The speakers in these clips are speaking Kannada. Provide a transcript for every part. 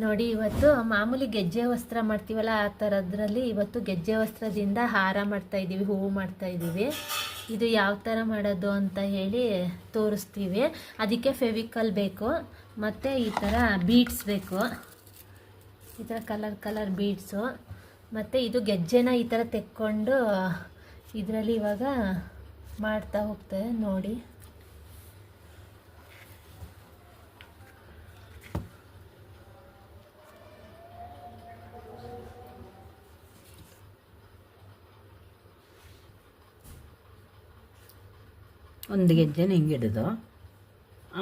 ನೋಡಿ, ಇವತ್ತು ಮಾಮೂಲಿ ಗೆಜ್ಜೆ ವಸ್ತ್ರ ಮಾಡ್ತೀವಲ್ಲ, ಆ ಥರದ್ರಲ್ಲಿ ಇವತ್ತು ಗೆಜ್ಜೆ ವಸ್ತ್ರದಿಂದ ಹಾರ ಮಾಡ್ತಾ ಇದ್ದೀವಿ, ಹೂವು ಮಾಡ್ತಾ ಇದ್ದೀವಿ. ಇದು ಯಾವ ಥರ ಮಾಡೋದು ಅಂತ ಹೇಳಿ ತೋರಿಸ್ತೀವಿ. ಅದಕ್ಕೆ ಫೆವಿಕಲ್ ಬೇಕು, ಮತ್ತು ಈ ಥರ ಬೀಡ್ಸ್ ಬೇಕು. ಈ ಥರ ಕಲರ್ ಕಲರ್ ಬೀಡ್ಸು. ಮತ್ತು ಇದು ಗೆಜ್ಜೆನ ಈ ಥರ ತೆಕ್ಕೊಂಡು ಇದರಲ್ಲಿ ಇವಾಗ ಮಾಡ್ತಾ ಹೋಗ್ತಾರೆ ನೋಡಿ. ಒಂದು ಗೆಜ್ಜೆನ ಹಿಂಗೆ ಇಡೋದು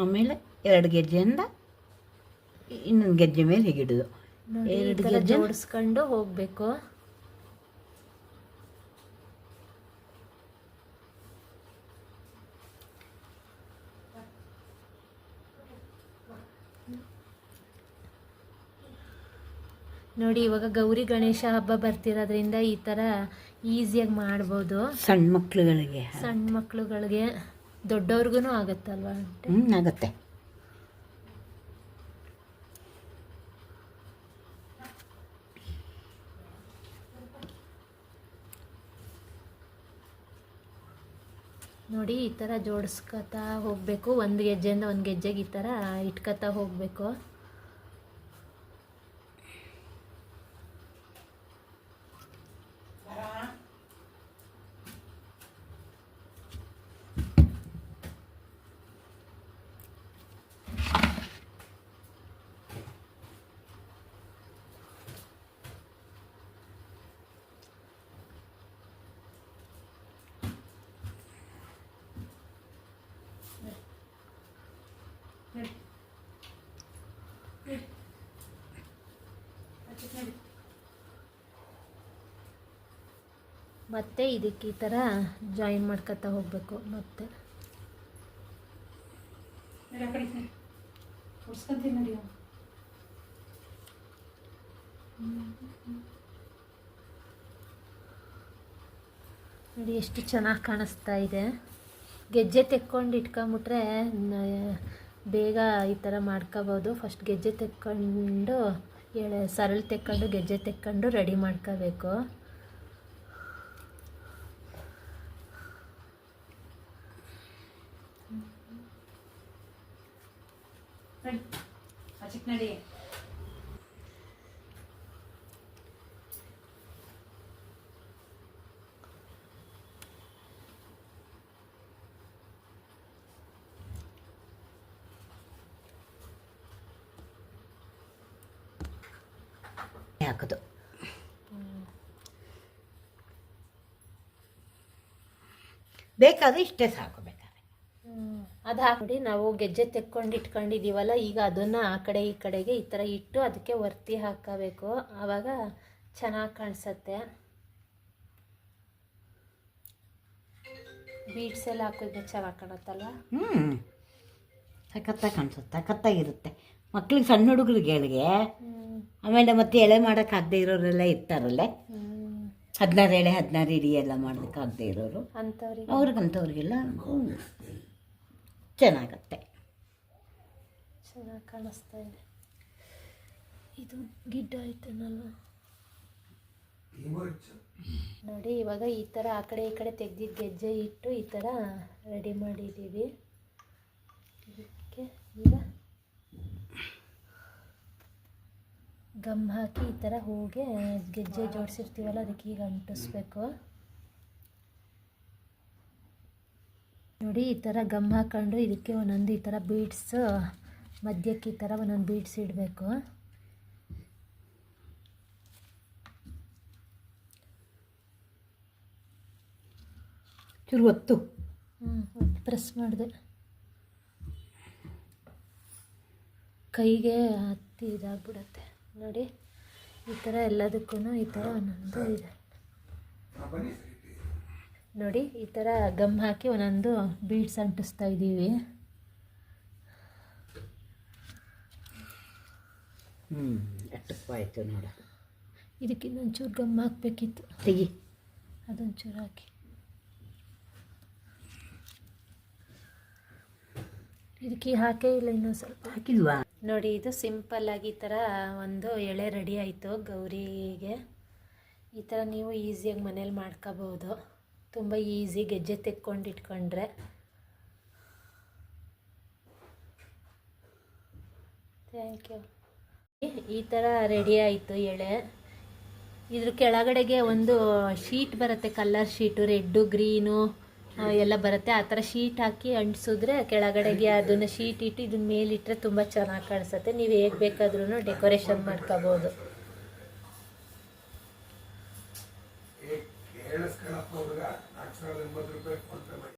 ಆಮೇಲೆ ಎರಡು ಗೆಜ್ಜೆಯಿಂದ ಇನ್ನೊಂದು ಗೆಜ್ಜೆ ಮೇಲೆ ಹೀಗೆ ಇಡೋದು ಎರಡು ಗೆಜ್ಜೆ ಜೋಡಿಸ್ಕೊಂಡು ಹೋಗಬೇಕು. ನೋಡಿ ಇವಾಗ ಗೌರಿ ಗಣೇಶ ಹಬ್ಬ ಬರ್ತಿರೋದ್ರಿಂದ ಈ ಥರ ಈಸಿಯಾಗಿ ಮಾಡ್ಬೋದು. ಸಣ್ಣ ಮಕ್ಳುಗಳಿಗೆ. ಸಣ್ಣ ಮಕ್ಳುಗಳಿಗೆ. ದೊಡ್ಡವ್ರಿಗೂ ಆಗುತ್ತಲ್ವಾ? ಹ್ಞೂ ಆಗುತ್ತೆ. ನೋಡಿ ಈ ಥರ ಜೋಡಿಸ್ಕೊತಾ ಹೋಗಬೇಕು. ಒಂದು ಗೆಜ್ಜೆಯಿಂದ ಒಂದು ಗೆಜ್ಜೆಗೆ ಈ ಥರ ಇಟ್ಕೊತಾ ಹೋಗಬೇಕು. ಮತ್ತೆ ಇದಕ್ಕೆ ಈ ಥರ ಜಾಯಿನ್ ಮಾಡ್ಕೊತಾ ಹೋಗಬೇಕು. ಮತ್ತೆ ನೋಡಿ ಎಷ್ಟು ಚೆನ್ನಾಗಿ ಕಾಣಿಸ್ತಾ ಇದೆ. ಗೆಜ್ಜೆ ತೆಕ್ಕೊಂಡು ಇಟ್ಕೊಂಬಿಟ್ರೆ ಬೇಗ ಈ ಥರ ಮಾಡ್ಕೋಬೋದು. ಫಸ್ಟ್ ಗೆಜ್ಜೆ ತೆಕ್ಕೊಂಡು ಎಳೆ ಸರಳ ತೆಕ್ಕೊಂಡು ಗೆಜ್ಜೆ ತೆಕ್ಕೊಂಡು ರೆಡಿ ಮಾಡ್ಕೋಬೇಕು. ಹಾಕೋದು. ಬೇಕಾದ್ರೆ ಇಷ್ಟೇ ಸಾಕು ಅದು ಹಾಕಿ ನಾವು ಗೆಜ್ಜೆ ತೆಕ್ಕೊಂಡು ಇಟ್ಕೊಂಡಿದ್ದೀವಲ್ಲ ಈಗ ಅದನ್ನು ಆ ಕಡೆ ಈ ಕಡೆಗೆ ಈ ಥರ ಇಟ್ಟು ಅದಕ್ಕೆ ಒರ್ತಿ ಹಾಕಬೇಕು. ಆವಾಗ ಚೆನ್ನಾಗಿ ಕಾಣಿಸತ್ತೆ. ಬೀಡ್ಸ್ ಎಲ್ಲ ಹಾಕಿದ್ರೆ ಚೆನ್ನಾಗಿ ಕಾಣುತ್ತಲ್ಲ ಹ್ಞೂ ಸಖತ್ತಾಗಿ ಕಾಣಿಸುತ್ತೆ ಸಖತ್ತಾಗಿರುತ್ತೆ ಮಕ್ಳಿಗೆ ಸಣ್ಣ ಹುಡುಗರಿಗೆ ಆಮೇಲೆ ಮತ್ತೆ ಎಳೆ ಮಾಡೋಕ್ಕಾಗದೇ ಇರೋರೆಲ್ಲ ಇರ್ತಾರಲ್ಲ? ಹದಿನಾರು ಎಳೆ ಹದಿನಾರು ಇಡಿ ಎಲ್ಲ ಮಾಡೋದಕ್ಕಾಗದೇ ಇರೋರು. ಅಂಥವ್ರಿಗೆ ಅವ್ರಿಗಂಥವ್ರಿಗೆಲ್ಲ ಹ್ಮ್, ಚೆನ್ನಾಗತ್ತೆ. ಚೆನ್ನಾಗಿ ಕಾಣಿಸ್ತಾ ಇದೆ. ಇದು ಗಿಡ್ಡ ಆಯ್ತನಲ್ವ ನೋಡಿ, ಇವಾಗ ಈ ಥರ ಆ ಕಡೆ ಈ ಕಡೆ ತೆಗ್ದಿದ್ದು ಗೆಜ್ಜೆ ಇಟ್ಟು ಈ ಥರ ರೆಡಿ ಮಾಡಿದ್ದೀವಿ ಇದಕ್ಕೆ ಈಗ ಗಮ್ ಹಾಕಿ ಈ ಥರ ಹೂಗೆ ಗೆಜ್ಜೆ ಜೋಡಿಸಿರ್ತೀವಲ್ಲ, ಅದಕ್ಕೆ ಈಗ ಅಂಟಿಸ್ಬೇಕು. ನೋಡಿ ಈ ಥರ ಗಮ್ ಹಾಕೊಂಡು ಇದಕ್ಕೆ ಒಂದೊಂದು ಈ ಥರ ಬೀಡ್ಸ್ ಮಧ್ಯಕ್ಕೆ ಈ ಥರ ಒಂದೊಂದು ಬೀಡ್ಸ್ ಇಡಬೇಕು. ಚೂರು ಒತ್ತು. ಹ್ಞೂ ಪ್ರೆಸ್ ಮಾಡಿದೆ. ಕೈಗೆ ಹತ್ತಿ ಇದಾಗ್ಬಿಡತ್ತೆ. ನೋಡಿ ಈ ಥರ ಎಲ್ಲದಕ್ಕೂ ಈ ಥರ ಒಂದೊಂದು ಇದೆ. ನೋಡಿ ಈ ಥರ ಗಮ್ ಹಾಕಿ ಒಂದೊಂದು ಬೀಡ್ಸ್ ಅಂಟಿಸ್ತಾ ಇದ್ದೀವಿ. ಎಟ್ಟಪ್ಪಾಯಿತು ನೋಡ. ಇದಕ್ಕೆ ಇನ್ನೊಂಚೂರು ಗಮ್ ಹಾಕಬೇಕಿತ್ತು. ತೆಗಿ. ಅದೊಂಚೂರು ಹಾಕಿ. ಇದಕ್ಕೆ ಹಾಕೇ ಇಲ್ಲ ಇನ್ನೊಂದು ಸ್ವಲ್ಪ. ಹಾಕಿಲ್ವಾ? ನೋಡಿ ಇದು ಸಿಂಪಲ್ಲಾಗಿ ಈ ಥರ ಒಂದು ಎಳೆ ರೆಡಿ ಆಯಿತು ಗೌರಿಗೆ. ಈ ಥರ ನೀವು ಈಸಿಯಾಗಿ ಮನೇಲಿ ಮಾಡ್ಕೋಬೋದು. ತುಂಬ ಈಸಿ ಗೆಜ್ಜೆ ತೆಕ್ಕೊಂಡು ಇಟ್ಕೊಂಡ್ರೆ. ಥ್ಯಾಂಕ್ ಯು ಈ ಥರ ರೆಡಿ ಆಯಿತು ಎಳೆ. ಇದ್ರ ಕೆಳಗಡೆಗೆ ಒಂದು ಶೀಟ್ ಬರುತ್ತೆ ಕಲರ್ ಶೀಟು ರೆಡ್ಡು ಗ್ರೀನು ಎಲ್ಲ ಬರುತ್ತೆ. ಆ ಥರ ಶೀಟ್ ಹಾಕಿ ಅಂಟಿಸಿದ್ರೆ ಕೆಳಗಡೆಗೆ ಅದನ್ನು ಶೀಟ್ ಇಟ್ಟು ಇದನ್ನ ಮೇಲಿಟ್ಟರೆ ತುಂಬ ಚೆನ್ನಾಗಿ ಕಾಣಿಸುತ್ತೆ. ನೀವು ಹೇಗೆ ಬೇಕಾದ್ರೂ ಡೆಕೋರೇಷನ್ ಮಾಡ್ಕೋಬೋದು.